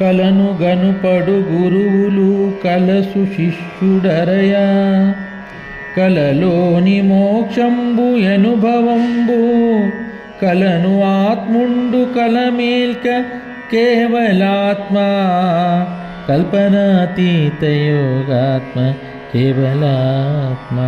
కలను గనుపడు గురువులు కలసు శిష్యుడరయా. కలలోని మోక్షంబు అనుభవంబు కలను ఆత్ముండు కలమేల్క కేవలాత్మ. కల్పనాతీత యోగాత్మ కేవలాత్మ.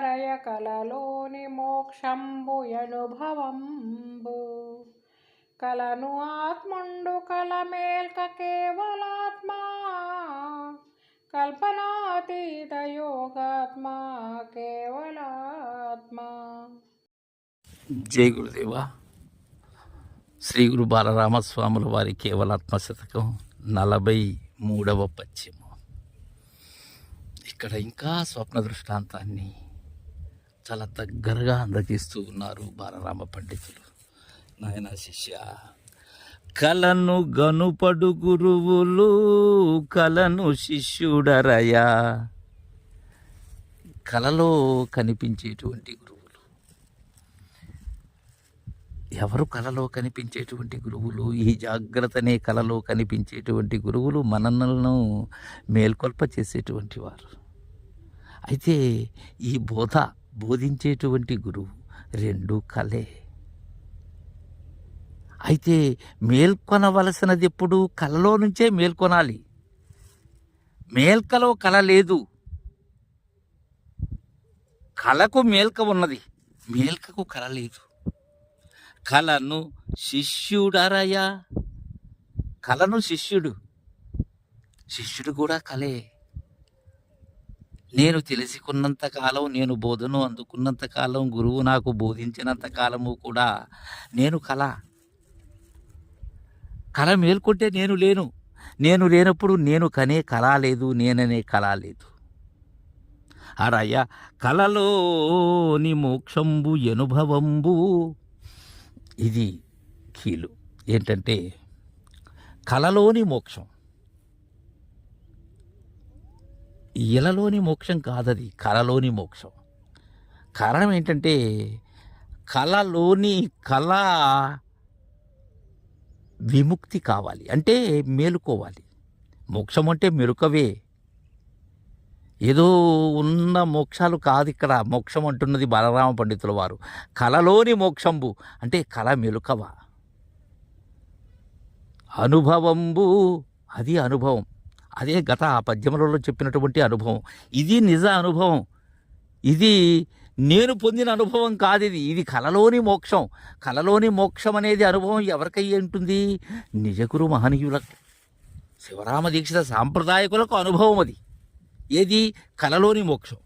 డరయ కలలోని మోక్షంబు అనుభవంబు కలను ఆత్ముండు కల మేల్క కేవలాత్మ. కల్పనాతీత యోగాత్మ కేవలాత్మ. జై గురుదేవ. శ్రీ గురు బాలరామస్వాముల వారి కేవలాత్మ శతకం నలభై మూడవ పద్యము. ఇక్కడ ఇంకా స్వప్న దృష్టాంతాన్ని చాలా దగ్గరగా అందజేస్తూ ఉన్నారు బాలరామ పండితులు. నాయన శిష్య కలను గనుపడు గురువులు కలను శిష్యుడరయా. కలలో కనిపించేటువంటి గురువులు. ఎవరు కలలో కనిపించేటువంటి గురువులు? ఈ జాగ్రత్తనే కలలో కనిపించేటువంటి గురువులు మనలను మేల్కొల్ప చేసేటువంటి వారు. అయితే ఈ బోధ బోధించేటువంటి గురువు రెండు కలే. అయితే మేల్కొనవలసినది ఎప్పుడు కలలో నుంచే మేల్కొనాలి. మేల్కలో కల లేదు. కళకు మేల్క ఉన్నది. మేల్కకు కల లేదు. కలను శిష్యుడరయా. కలను శిష్యుడు. శిష్యుడు కూడా కలే. నేను తెలుసుకున్నంత కాలం నేను బోధను అందుకున్నంత కాలం గురువు నాకు బోధించినంత కాలము కూడా నేను కళ కళ మేల్కొంటే నేను లేను. నేను లేనప్పుడు నేను కనే కళ లేదు నేననే కళ లేదు. అరయ్య కలలోని మోక్షంబు అనుభవంబు ఇది కీలు. ఏంటంటే కలలోని మోక్షం. ఇలలోని మోక్షం కాదది కలలోని మోక్షం. కారణం ఏంటంటే కళలోని కళ విముక్తి కావాలి అంటే మేలుకోవాలి. మోక్షం అంటే మెరుకవే. ఏదో ఉన్న మోక్షాలు కాదు ఇక్కడ మోక్షం అంటున్నది బలరామ పండితుల వారు. కలలోని మోక్షంబు అంటే కళ మెలుకవ. అనుభవంబు అది అనుభవం. అదే గత ఆ పద్యములలో చెప్పినటువంటి అనుభవం. ఇది నిజ అనుభవం. ఇది నేను పొందిన అనుభవం కాదు ఇది. ఇది కలలోని మోక్షం. కలలోని మోక్షం అనేది అనుభవం ఎవరికయ్యి ఉంటుంది? నిజగురు మహనీయులకు. శివరామ దీక్షిత సాంప్రదాయకులకు అనుభవం అది. ఏది? కలలోని మోక్షం.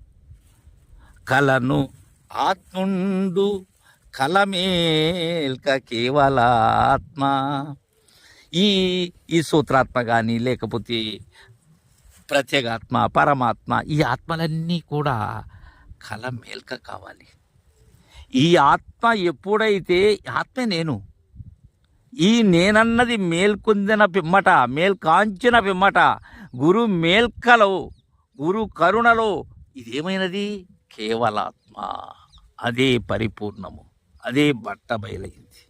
కలను ఆత్ముండు కలమేల్క ఆత్మా ఈ ఈ సూత్రాత్మ కానీ లేకపోతే ప్రత్యేగాత్మ పరమాత్మ ఈ ఆత్మలన్నీ కూడా కల మేల్క కావాలి. ఈ ఆత్మ ఎప్పుడైతే ఆత్మే నేను. ఈ నేనన్నది మేల్కొందిన పిమ్మట మేల్కాంచిన పిమ్మట గురు మేల్కలో గురు కరుణలో ఇదేమైనది? కేవలాత్మ. అదే పరిపూర్ణము. అదే బట్ట బయలైంది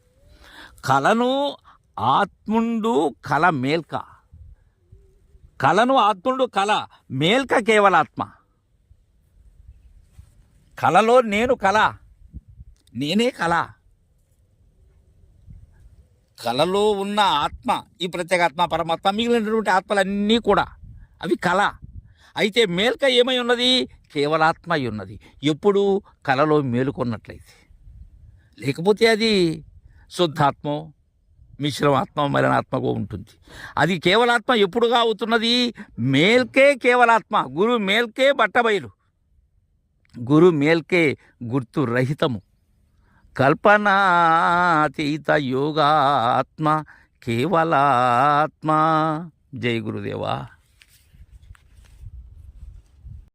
కలను ఆత్ముండు కల మేల్క. కలను ఆత్ముండు కల మేల్క కేవల ఆత్మ కలలో నేను కళ నేనే కళ కళలో ఉన్న ఆత్మ ఈ ప్రత్యేకాత్మ పరమాత్మ మిగిలినటువంటి ఆత్మలన్నీ కూడా అవి కళ అయితే మేల్క ఏమై ఉన్నది? కేవలాత్మ అయి ఉన్నది. ఎప్పుడు కళలో మేలుకొన్నట్లయితే. లేకపోతే అది శుద్ధాత్మ మిశ్రమాత్మ మరణాత్మగా ఉంటుంది. అది కేవలాత్మ ఎప్పుడుగా అవుతున్నది మేల్కే కేవలాత్మ. గురు మేల్కే బట్టబయలు. గురు మేల్కే గుర్తు రహితము. కల్పనాతీత యోగాత్మ కేవలాత్మ. జై గురుదేవా.